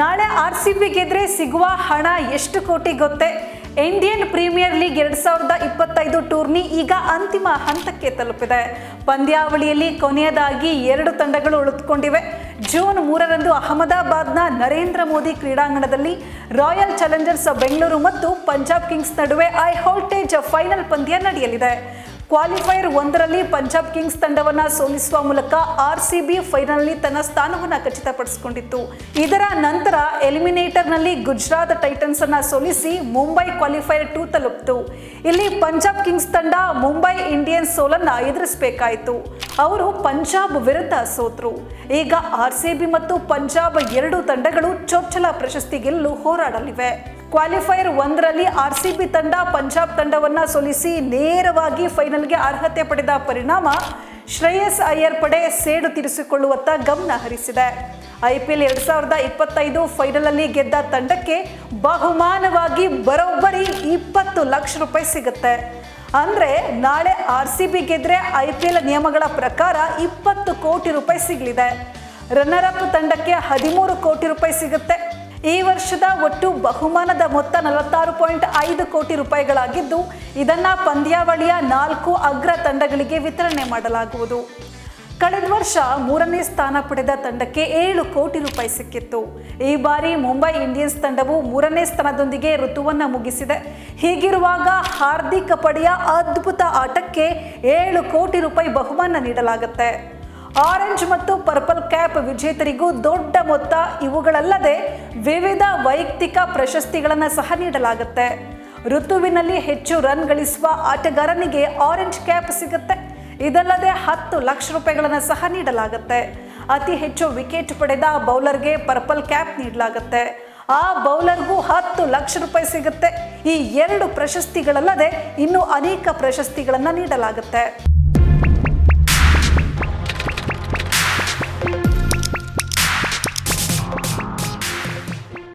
ನಾಳೆ R C B ಗೆದ್ರೆ ಸಿಗುವ ಹಣ ಎಷ್ಟು ಕೋಟಿ ಗೊತ್ತೇ? ಇಂಡಿಯನ್ ಪ್ರೀಮಿಯರ್ ಲೀಗ್ ಎರಡ್ ಸಾವಿರದ ಇಪ್ಪತ್ತೈದು ಟೂರ್ನಿ ಈಗ ಅಂತಿಮ ಹಂತಕ್ಕೆ ತಲುಪಿದೆ. ಪಂದ್ಯಾವಳಿಯಲ್ಲಿ ಕೊನೆಯದಾಗಿ ಎರಡು ತಂಡಗಳು ಉಳಿದುಕೊಂಡಿವೆ. ಜೂನ್ ಮೂರರಂದು ಅಹಮದಾಬಾದ್ನ ನರೇಂದ್ರ ಮೋದಿ ಕ್ರೀಡಾಂಗಣದಲ್ಲಿ ರಾಯಲ್ ಚಾಲೆಂಜರ್ಸ್ ಬೆಂಗಳೂರು ಮತ್ತು ಪಂಜಾಬ್ ಕಿಂಗ್ಸ್ ನಡುವೆ ಐ ಹೋಲ್ಟೇಜ್ ಫೈನಲ್ ಪಂದ್ಯ ನಡೆಯಲಿದೆ. ಕ್ವಾಲಿಫೈಯರ್ ಒಂದರಲ್ಲಿ ಪಂಜಾಬ್ ಕಿಂಗ್ಸ್ ತಂಡವನ್ನ ಸೋಲಿಸುವ ಮೂಲಕ ಆರ್ ಸಿ ಬಿ ಫೈನಲ್ನಲ್ಲಿ ತನ್ನ ಸ್ಥಾನವನ್ನು ಖಚಿತಪಡಿಸಿಕೊಂಡಿತ್ತು. ಇದರ ನಂತರ ಎಲಿಮಿನೇಟರ್ನಲ್ಲಿ ಗುಜರಾತ್ ಟೈಟನ್ಸ್ ಅನ್ನು ಸೋಲಿಸಿ ಮುಂಬೈ ಕ್ವಾಲಿಫೈಯರ್ ಟೂ ತಲುಪಿತು. ಇಲ್ಲಿ ಪಂಜಾಬ್ ಕಿಂಗ್ಸ್ ತಂಡ ಮುಂಬೈ ಇಂಡಿಯನ್ಸ್ ಸೋಲನ್ನ ಎದುರಿಸಬೇಕಾಯಿತು. ಅವರು ಪಂಜಾಬ್ ವಿರುದ್ಧ ಸೋತರು. ಈಗ ಆರ್ ಸಿ ಬಿ ಮತ್ತು ಪಂಜಾಬ್ ಎರಡು ತಂಡಗಳು ಚೊಚ್ಚಲ ಪ್ರಶಸ್ತಿ ಗೆಲ್ಲಲು ಹೋರಾಡಲಿವೆ. ಕ್ವಾಲಿಫೈಯರ್ ಒಂದರಲ್ಲಿ ಆರ್ ಸಿ ಬಿ ತಂಡ, ಪಂಜಾಬ್ ತಂಡವನ್ನ ಸೋಲಿಸಿ ನೇರವಾಗಿ ಫೈನಲ್ಗೆ ಅರ್ಹತೆ ಪಡೆದ ಪರಿಣಾಮ ಶ್ರೇಯಸ್ ಅಯ್ಯರ್ ಪಡೆ ಸೇಡು ತೀರಿಸಿಕೊಳ್ಳುವತ್ತ ಗಮನ ಹರಿಸಿದೆ. ಐ ಪಿ ಎಲ್ ಎರಡು ಸಾವಿರದ ಇಪ್ಪತ್ತೈದು ಫೈನಲ್ ಅಲ್ಲಿ ಗೆದ್ದ ತಂಡಕ್ಕೆ ಬಹುಮಾನವಾಗಿ ಬರೋಬ್ಬರಿ ಇಪ್ಪತ್ತು ಲಕ್ಷ ರೂಪಾಯಿ ಸಿಗುತ್ತೆ. ಅಂದ್ರೆ ನಾಳೆ ಆರ್ ಸಿ ಬಿ ಗೆದ್ರೆ ಐ ಪಿ ಎಲ್ ನಿಯಮಗಳ ಪ್ರಕಾರ ಇಪ್ಪತ್ತು ಕೋಟಿ ರೂಪಾಯಿ ಸಿಗಲಿದೆ. ರನ್ನರ್ ಅಪ್ ತಂಡಕ್ಕೆ ಹದಿಮೂರು ಕೋಟಿ ರೂಪಾಯಿ ಸಿಗುತ್ತೆ. ಈ ವರ್ಷದ ಒಟ್ಟು ಬಹುಮಾನದ ಮೊತ್ತ ನಲವತ್ತಾರು ಪಾಯಿಂಟ್ ಐದು ಕೋಟಿ ರೂಪಾಯಿಗಳಾಗಿದ್ದು, ಇದನ್ನು ಪಂದ್ಯಾವಳಿಯ ನಾಲ್ಕು ಅಗ್ರ ತಂಡಗಳಿಗೆ ವಿತರಣೆ ಮಾಡಲಾಗುವುದು. ಕಳೆದ ವರ್ಷ ಮೂರನೇ ಸ್ಥಾನ ಪಡೆದ ತಂಡಕ್ಕೆ ಏಳು ಕೋಟಿ ರೂಪಾಯಿ ಸಿಕ್ಕಿತ್ತು. ಈ ಬಾರಿ ಮುಂಬೈ ಇಂಡಿಯನ್ಸ್ ತಂಡವು ಮೂರನೇ ಸ್ಥಾನದೊಂದಿಗೆ ಋತುವನ್ನು ಮುಗಿಸಿದೆ. ಹೀಗಿರುವಾಗ ಹಾರ್ದಿಕ್ ಪಡೆಯ ಅದ್ಭುತ ಆಟಕ್ಕೆ ಏಳು ಕೋಟಿ ರೂಪಾಯಿ ಬಹುಮಾನ ನೀಡಲಾಗುತ್ತೆ. ಆರೆಂಜ್ ಮತ್ತು ಪರ್ಪಲ್ ಕ್ಯಾಪ್ ವಿಜೇತರಿಗೂ ದೊಡ್ಡ ಮೊತ್ತ, ಇವುಗಳಲ್ಲದೆ ವಿವಿಧ ವೈಯಕ್ತಿಕ ಪ್ರಶಸ್ತಿಗಳನ್ನು ಸಹ ನೀಡಲಾಗುತ್ತೆ. ಋತುವಿನಲ್ಲಿ ಹೆಚ್ಚು ರನ್ ಗಳಿಸುವ ಆಟಗಾರನಿಗೆ ಆರೆಂಜ್ ಕ್ಯಾಪ್ ಸಿಗುತ್ತೆ. ಇದಲ್ಲದೆ ಹತ್ತು ಲಕ್ಷ ರೂಪಾಯಿಗಳನ್ನು ಸಹ ನೀಡಲಾಗುತ್ತೆ. ಅತಿ ಹೆಚ್ಚು ವಿಕೆಟ್ ಪಡೆದ ಬೌಲರ್ಗೆ ಪರ್ಪಲ್ ಕ್ಯಾಪ್ ನೀಡಲಾಗುತ್ತೆ. ಆ ಬೌಲರ್ಗೂ ಹತ್ತು ಲಕ್ಷ ರೂಪಾಯಿ ಸಿಗುತ್ತೆ. ಈ ಎರಡು ಪ್ರಶಸ್ತಿಗಳಲ್ಲದೆ ಇನ್ನೂ ಅನೇಕ ಪ್ರಶಸ್ತಿಗಳನ್ನು ನೀಡಲಾಗುತ್ತೆ.